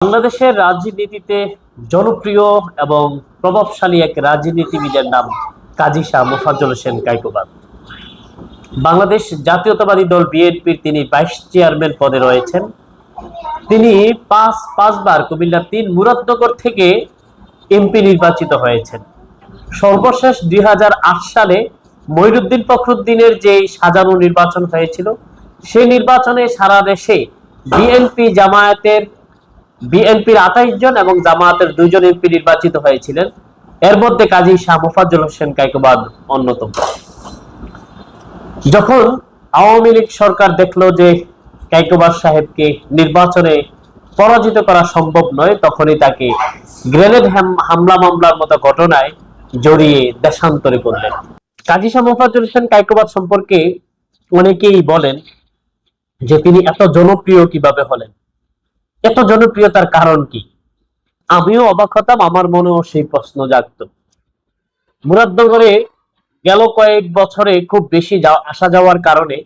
বাংলাদেশের রাজনীতিতে জনপ্রিয় এবং প্রভাবশালী এক রাজনীতিবিদের নাম কাজী শাহ মোফাজ্জল হোসেন কাইকোবাদ বাংলাদেশ জাতীয়তাবাদী দল বিএনপির তিনি ভাইস চেয়ারম্যান পদে রয়েছেন। তিনি পাঁচ, পাঁচবার কুমিল্লার তিন মুরাদনগর থেকে এমপি নির্বাচিত হয়েছেন। সর্বশেষ দুই হাজার আট সালে মঈনুদ্দিন ফখরুদ্দিনের যে সাজানো নির্বাচন হয়েছিল, সেই নির্বাচনে সারা দেশে বিএনপি জামায়াতের বিএনপির আঠাইশ জন এবং জামায়াতের দুইজন এমপি নির্বাচিত হয়েছিলেন। এর মধ্যে কাজী শাহ মোফাজ্জল হোসেন কাইকোবাদ অন্যতম। যখন আওয়ামী লীগ সরকার দেখল যে কাইকোবাদ সাহেবকে নির্বাচনে পরাজিত করা সম্ভব নয়, তখনই তাকে গ্রেনেড হামলা মামলার মতো ঘটনায় জড়িয়ে দেশান্তরে করলেন। কাজী শাহ মোফাজ্জল হোসেন কাইকোবাদ সম্পর্কে অনেকেই বলেন যে তিনি এত জনপ্রিয় কীভাবে হলেন। এত জনপ্রিয়তার কারণ কি? আমিও অবাক হতাম, আমার মনেও সেই প্রশ্ন জাগত। মুরাদনগরে গেল কয়েক বছরে খুব বেশি আসা যাওয়ার কারণে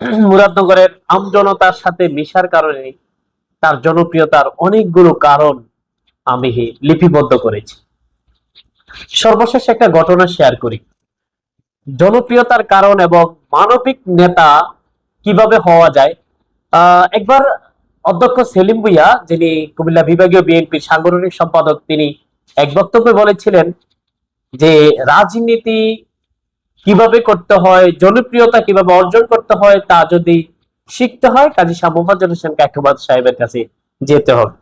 মুরাদনগরের আমজনতার সাথে মিশার কারণে তার জনপ্রিয়তার অনেকগুলো কারণ আমি লিপিবদ্ধ করেছি। সর্বশেষ একটা ঘটনা শেয়ার করি। জনপ্রিয়তার কারণ এবং মানবিক নেতা কীভাবে হওয়া যায় একবার অধ্যক্ষ সেলিম ভুইয়া, যিনি কুমিল্লা বিভাগীয় বিএনপির সাংগঠনিক সম্পাদক, তিনি এক বক্তব্যে বলেছিলেন যে রাজনীতি কীভাবে করতে হয়, জনপ্রিয়তা কীভাবে অর্জন করতে হয়, তা যদি শিখতে হয়, কাজী শাহ মোফাজ্জল হোসেন কাকুবাদ সাহেবের কাছে যেতে হবে।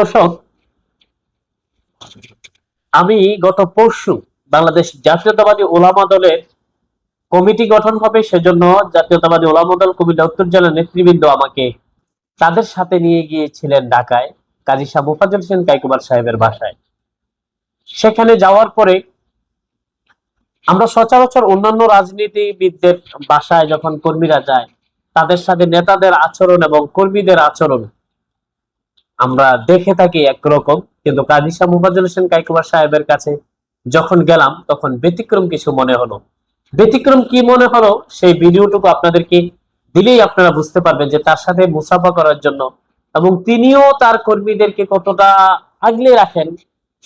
দর্শক, আমি গত পরশু বাংলাদেশ জাতীয়তাবাদী ওলামা দলের কমিটি গঠন হবে সেজন্য জাতীয়তাবাদী ওলামা দল কুমিল্লা উত্তর জেলার নেতৃবৃন্দ আমাকে তাদের সাথে নিয়ে গিয়েছিলেন ঢাকায় কাজী শাহ মুফাজ্জল হোসেন কাইকুমার সাহেবের বাসায়। সেখানে যাওয়ার পরে আমরা সচরাচর অন্যান্য রাজনীতিবিদদের বাসায় যখন কর্মীরা যায়, তাদের সাথে নেতাদের আচরণ এবং কর্মীদের আচরণ আমরা দেখে থাকি একরকম। কিন্তু কাজী শাহ মুফাজ্জল হোসেন কাইকুমার সাহেবের কাছে যখন গেলাম, তখন ব্যতিক্রম কিছু মনে হলো। ব্যতিক্রম কি মনে হলো, সেই ভিডিওটুকু আপনাদেরকে দিলেই আপনারা বুঝতে পারবেন যে তার সাথে মুসাফা করার জন্য এবং তিনিও তার কর্মীদেরকে কতটা আগলে রাখেন,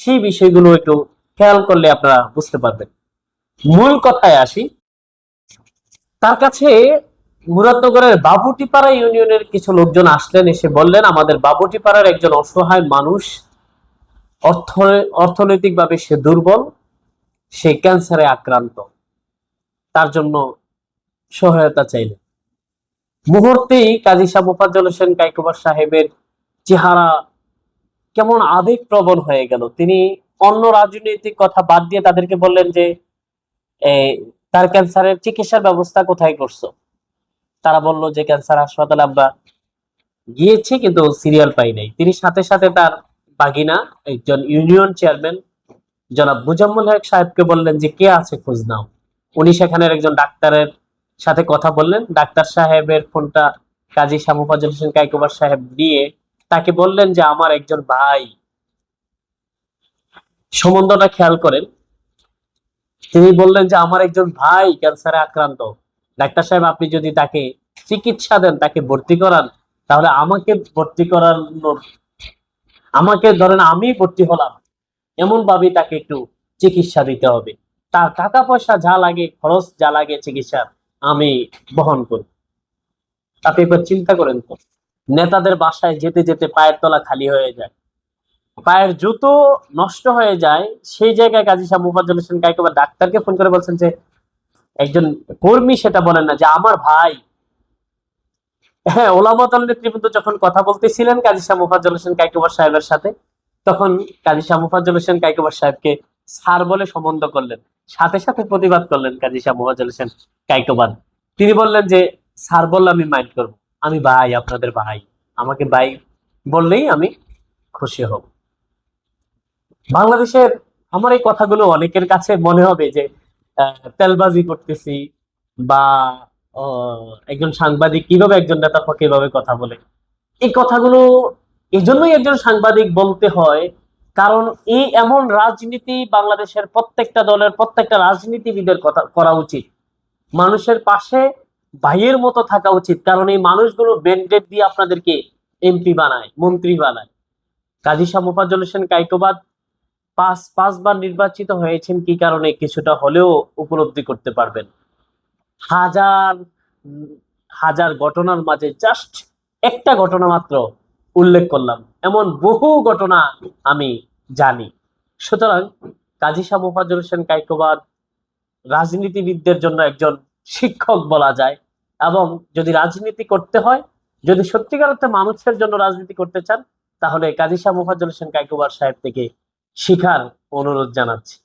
সেই বিষয়গুলো একটু খেয়াল করলে আপনারা বুঝতে পারবেন। মূল কথায় আসি, তার কাছে মুরাদনগরের বাবুটিপাড়া ইউনিয়নের কিছু লোকজন আসলেন, এসে বললেন, আমাদের বাবুটিপাড়ার একজন অসহায় মানুষ অর্থ, অর্থনৈতিকভাবে সে দুর্বল, সে ক্যান্সারে আক্রান্ত। জন্য সহায়তা চাইলেন মুহূর্তেই কাজী শাহ মুফাজ্জল হোসেন কাইকুবার সাহেবের চেহারা কেমন আবেগ প্রবণ হয়ে গেল। তিনি অন্য রাজনৈতিক কথা বাদ দিয়ে তাদেরকে বললেন যে তার ক্যান্সারের চিকিৎসার ব্যবস্থা কোথায় করছ? তারা বলল যে, ক্যান্সার হাসপাতালে আমরা গিয়েছি, কিন্তু সিরিয়াল পাই নাই। তিনি সাথে সাথে তার বাগিনা, একজন ইউনিয়ন চেয়ারম্যান জনাব মুজাম্মল হক সাহেবকে বললেন যে, কে আছে খোঁজ নাও? উনি সেখানের একজন ডাক্তারের সাথে কথা বললেন। ডাক্তার সাহেবের ফোনটা কাজী শামুফাজুল হোসেন কাইকুবার সাহেব নিয়ে তাকে বললেন যে, আমার একজন ভাই। সম্বন্ধটা খেয়াল করেন, তিনি বললেন যে, আমার একজন ভাই ক্যান্সারে আক্রান্ত। ডাক্তার সাহেব, আপনি যদি তাকে চিকিৎসা দেন, তাকে ভর্তি করান, তাহলে আমাকে ভর্তি করানোর, আমাকে ধরেন আমি ভর্তি হলাম। এমন ভাবে তাকে একটু চিকিৎসা দিতে হবে। তার টাকা পয়সা যা লাগে, খরচ যা লাগে চিকিৎসার আমি বহন করি। আপনি এবার চিন্তা করেন তো, নেতাদের বাসায় যেতে যেতে পায়ের তলা খালি হয়ে যায়। পায়ের জুতো নষ্ট হয়ে যায়, সেই জায়গায় কাজী শাহ মুফাজ্জল হোসেন কাইকোবা ডাক্তারকে ফোন করে বলছেন যে, একজন কর্মী সেটা বলেন না, যে আমার ভাই। হ্যাঁ ওলামা দল নেতৃবৃন্দ যখন কথা বলতেছিলেন কাজী শাহ মুফাজ্জল হোসেন কাইকোবার সাহেবের সাথে, তখন কাজী শাহ মুফাজ্জল হোসেন কাইকোবার সাহেবকে স্যার বলে সম্বন্ধ করলেন। সাথে সাথে প্রতিবাদ করলেন কাজী শাহ মুফাজ্জল হোসেন কাইকোবাদ তিনি বললেন যে, স্যার, বললে আমি মাইন্ড করব। আমি ভাই, আপনাদের ভাই। আমাকে ভাই বললেই আমি খুশি হব। বাংলাদেশের, আমার এই কথাগুলো অনেকের কাছে মনে হবে যে তেলবাজি করতেছি বা একজন সাংবাদিক কীভাবে একজন নেতার পক্ষে কথা বলে। এই কথাগুলো, এই জন্যই একজন সাংবাদিক বলতে হয় কারণ এই এমন রাজনীতি বাংলাদেশের প্রত্যেকটা দলের, প্রত্যেকটা রাজনীতিবিদের কথা করা উচিত। মানুষের পাশে ভাইয়ের মতো থাকা উচিত। কারণ এই মানুষগুলো ব্যান্ডেড দিয়ে আপনাদেরকে এমপি বানায়, মন্ত্রী বানায়। কাজী শাহ মোফাজ্জল হোসেন কাইকোবাদ পাঁচ, পাঁচবার নির্বাচিত হয়েছেন কি কারণে কিছুটা হলেও উপলব্ধি করতে পারবেন। হাজার হাজার ঘটনার মাঝে জাস্ট একটা ঘটনা মাত্র উল্লেখ করলাম। এমন বহু ঘটনা আমি জানি। সুতরাং কাজী শাহ মোফাজ্জল হোসেন কাইকোবাদ রাজনীতিবিদদের জন্য একজন শিক্ষক বলা যায় এবং যদি রাজনীতি করতে হয়, যদি সত্যিকার অর্থে মানুষের জন্য রাজনীতি করতে চান, তাহলে কাজী শাহ মোফাজ্জল হোসেন কাইকোবাদ সাহেব থেকে শিখার অনুরোধ জানাচ্ছি।